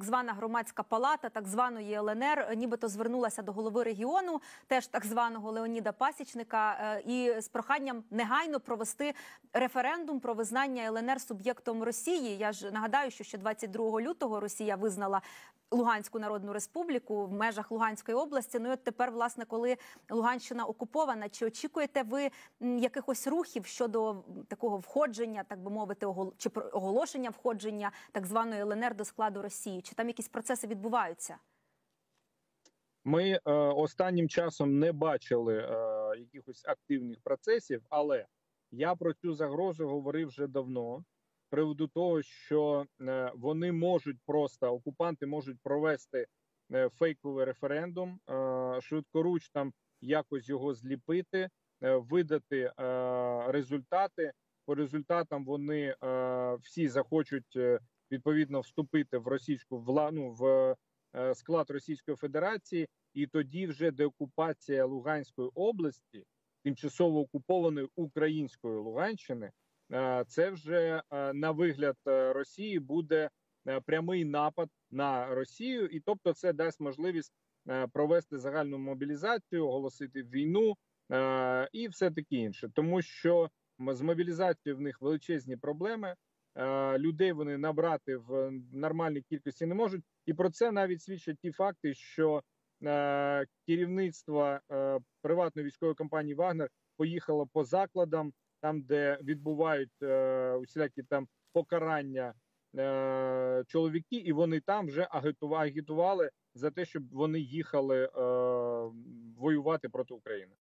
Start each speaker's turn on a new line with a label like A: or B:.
A: Так звана громадська палата так званої ЛНР нібито звернулася до голови регіону, теж так званого Леоніда Пасічника, е, і з проханням негайно провести референдум про визнання ЛНР суб'єктом Росії. Я ж нагадаю, що ще 22 лютого Росія визнала Луганську Народну Республіку в межах Луганської області. Ну і от тепер, власне, коли Луганщина окупована, чи очікуєте ви якихось рухів щодо такого входження, так би мовити, чи оголошення входження так званої ЛНР до складу Росії? Чи там якісь процеси відбуваються?
B: Ми е, останнім часом не бачили е, якихось активних процесів, але я про цю загрозу говорив вже давно. Приводу того, що е, вони можуть просто окупанти можуть провести е, фейковий референдум, е, швидкоруч там якось його зліпити, видати результати. По результатам вони всі захочуть відповідно вступити в російську вла... ну, в склад Російської Федерації, і тоді вже деокупація Луганської області, тимчасово окупованої української Луганщини, це вже е, на вигляд е, Росії буде е, прямий напад на Росію, і тобто це дасть можливість е, провести загальну мобілізацію, оголосити війну е, і все таке інше, тому що з мобілізацією в них величезні проблеми. Е, Людей вони набрати в нормальній кількості не можуть, і про це навіть свідчать ті факти, що е, керівництво е, приватної військової компанії Вагнер поїхало по закладам, там де відбувають е, усілякі там покарання е, чоловіки, і вони там вже агітува- агітували за те, щоб вони їхали е, воювати проти України.